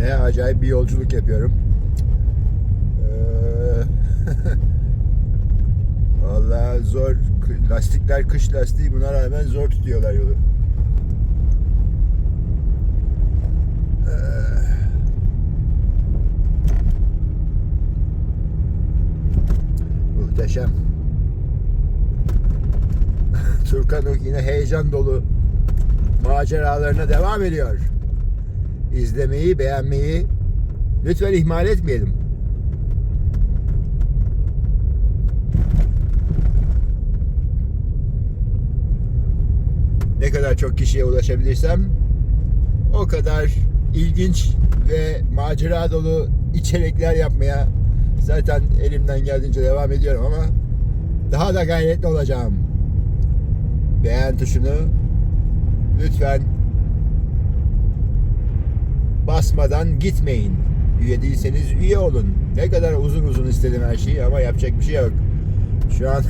Yine acayip bir yolculuk yapıyorum. Ee, Vallahi zor. Lastikler kış lastiği buna rağmen zor tutuyorlar yolu. Ee, Muhteşem. Turkanuk yine heyecan dolu maceralarına devam ediyor. İzlemeyi, beğenmeyi lütfen ihmal etmeyelim. Ne kadar çok kişiye ulaşabilirsem o kadar ilginç ve macera dolu içerikler yapmaya zaten elimden geldiğince devam ediyorum ama daha da gayretli olacağım. Beğen tuşunu lütfen basmadan gitmeyin. Üye değilseniz üye olun. Ne kadar uzun uzun istedim her şeyi ama yapacak bir şey yok. Şu an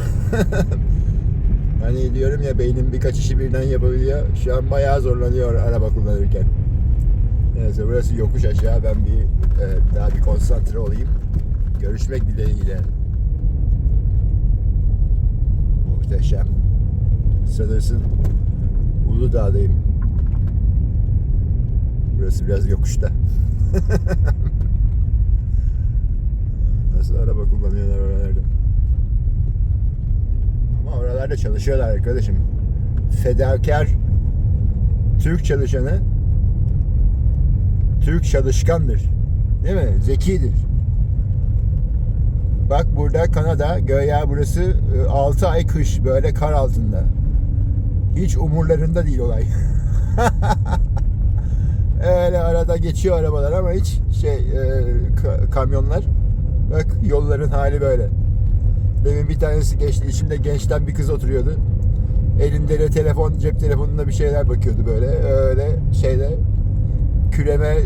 hani diyorum ya beynim birkaç işi birden yapabiliyor. Şu an bayağı zorlanıyor araba kullanırken. Neyse burası yokuş aşağı. Ben bir e, daha bir konsantre olayım. Görüşmek dileğiyle. Muhteşem. Sanırsın Uludağ'dayım. Burası biraz yokuşta. Nasıl araba kullanıyorlar oralarda? Ama oralarda çalışıyorlar arkadaşım. Fedakar Türk çalışanı Türk çalışkandır. Değil mi? Zekidir. Bak burada Kanada, göya burası 6 ay kış böyle kar altında. Hiç umurlarında değil olay. Arada geçiyor arabalar ama hiç şey e, ka- kamyonlar. Bak yolların hali böyle. Demin bir tanesi geçti. içimde gençten bir kız oturuyordu. Elinde de telefon, cep telefonunda bir şeyler bakıyordu böyle. Öyle şeyde küreme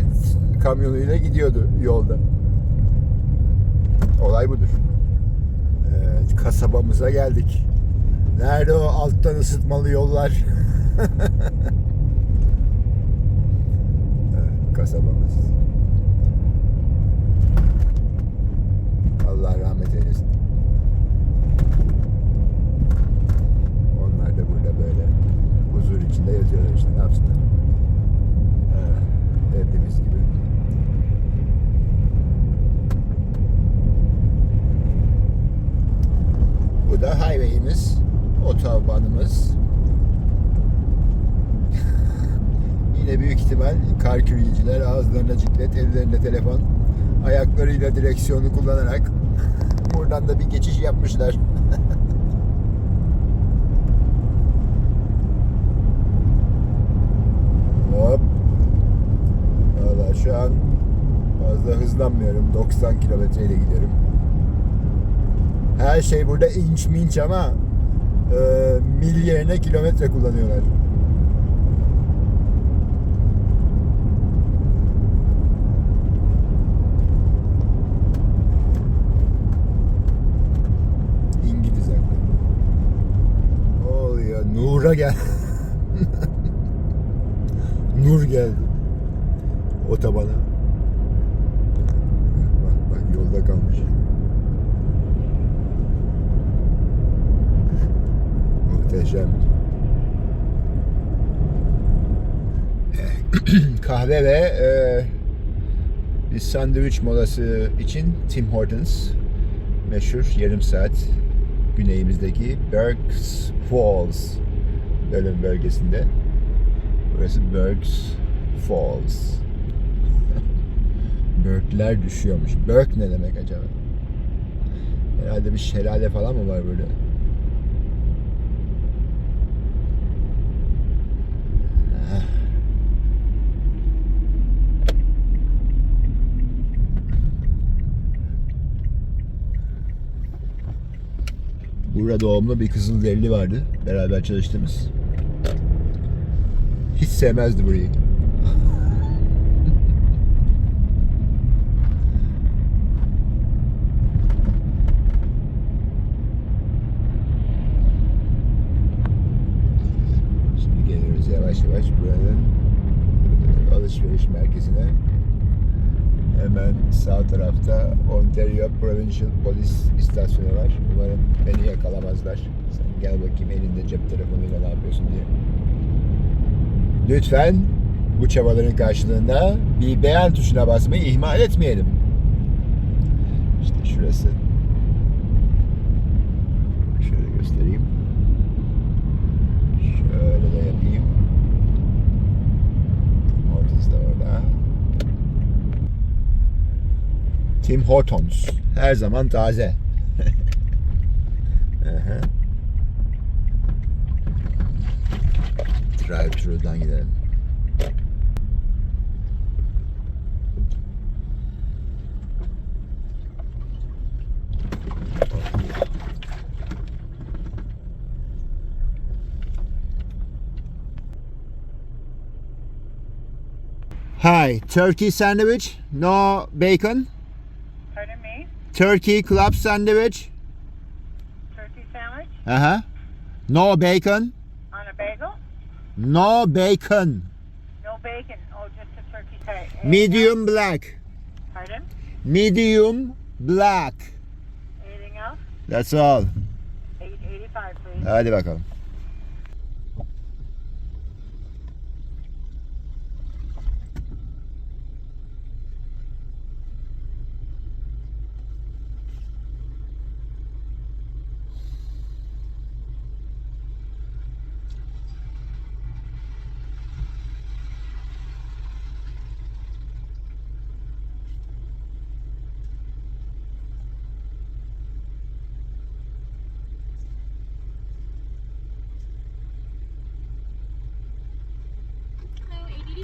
kamyonuyla gidiyordu yolda. Olay budur. Evet, kasabamıza geldik. Nerede o alttan ısıtmalı yollar? Evet, kasabamız. Allah rahmet eylesin. Onlar da burada böyle huzur içinde yatıyorlar işte ne yapsınlar. Evet, hepimiz gibi. Bu da highway'imiz, otobanımız. Yine büyük ihtimal kar kürüyücüler ağızlarına ciklet, ellerinde telefon, ayaklarıyla direksiyonu kullanarak buradan da bir geçiş yapmışlar. Hop. Valla şu an fazla hızlanmıyorum. 90 kilometreyle gidiyorum. Her şey burada inç minç ama e, mil yerine kilometre kullanıyorlar. Nur'a gel. Nur geldi. Otobana. Bak bak yolda kalmış. Muhteşem. Kahve ve e, bir sandviç molası için Tim Hortons meşhur yarım saat güneyimizdeki Berks Falls bölüm bölgesinde. Burası Berks Falls. Berkler düşüyormuş. Berk ne demek acaba? Herhalde bir şelale falan mı var burada? Burada doğumlu bir Kızılderili vardı. Beraber çalıştığımız. Hiç sevmezdi burayı. Şimdi geliyoruz yavaş yavaş buranın e, alışveriş merkezine. Hemen sağ tarafta Ontario Provincial Police istasyonu var. Umarım beni yakalamazlar. Sen gel bakayım elinde cep telefonuyla ne yapıyorsun diye. Lütfen bu çabaların karşılığında bir beğen tuşuna basmayı ihmal etmeyelim. İşte şurası. Şöyle göstereyim. Şöyle de yapayım. Hortons da orada. Tim Hortons. Her zaman taze. Aha. Drive-thru'dan gidelim. Hi, turkey sandwich, no bacon. Pardon me? Turkey club sandwich. Turkey sandwich Uh huh. No bacon. No bacon. No bacon. Oh, just a turkey sandwich. Medium black. Pardon? Medium black. Anything else? That's all. Eight eighty-five, please. Hadi bakalım.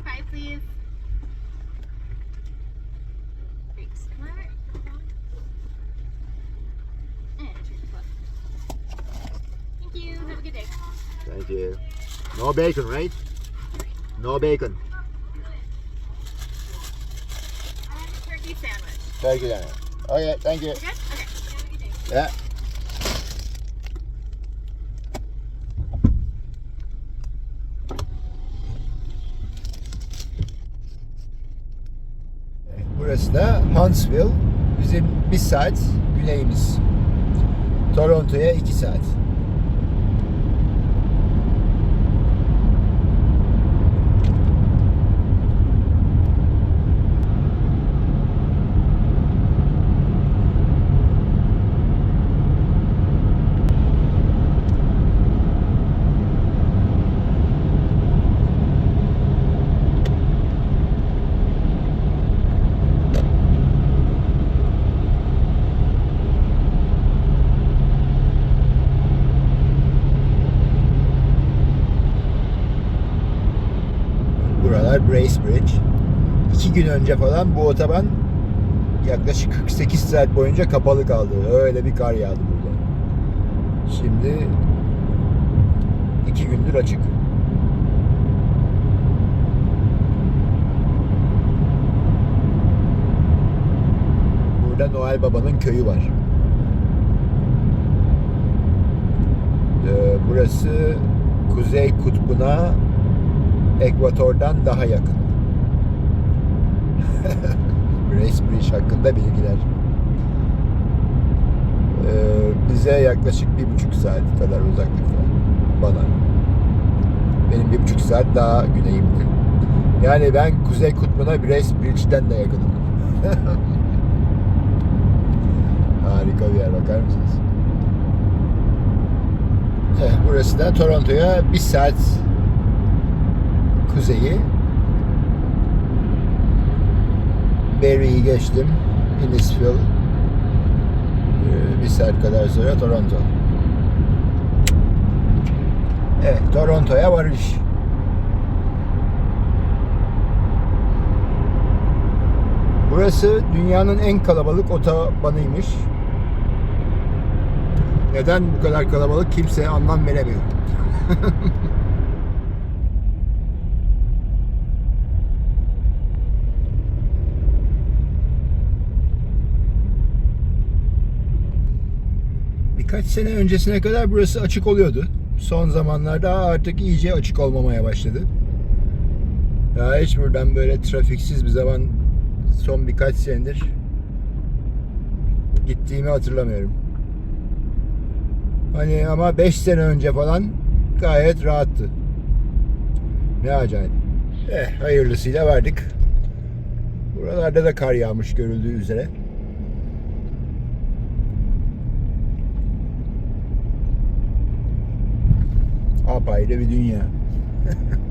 Hello, 885, please. Thanks. Am I? And cheers. Thank you. Have a good day. Thank you. No bacon, right? No bacon. I like a turkey sandwich. Turkey tane. Okay, thank you. Good? Okay. Have Burası Huntsville. Bizim bir saat güneyimiz. Toronto'ya iki saat. İki gün önce falan bu otoban yaklaşık 48 saat boyunca kapalı kaldı. Öyle bir kar yağdı burada. Şimdi iki gündür açık. Burada Noel Baba'nın köyü var. Ee, burası Kuzey Kutbu'na Ekvator'dan daha yakın. Bracebridge hakkında bilgiler. Ee, bize yaklaşık bir buçuk saat kadar uzaklıkta. Bana. Benim bir buçuk saat daha güneyimdi. Yani ben Kuzey Kutbu'na Bracebridge'den de yakınım. Harika bir yer bakar mısınız? Evet, burası da Toronto'ya bir saat kuzeyi. Barrie'yi geçtim. Innisfil. Ee, Bir saat kadar sonra Toronto. Evet, Toronto'ya varış. Burası dünyanın en kalabalık otobanıymış. Neden bu kadar kalabalık kimse anlam veremiyor. Birkaç sene öncesine kadar burası açık oluyordu. Son zamanlarda artık iyice açık olmamaya başladı. Ya hiç buradan böyle trafiksiz bir zaman son birkaç senedir gittiğimi hatırlamıyorum. Hani ama 5 sene önce falan gayet rahattı. Ne acayip. Eh hayırlısıyla vardık. Buralarda da kar yağmış görüldüğü üzere. Apayrı bir dünya.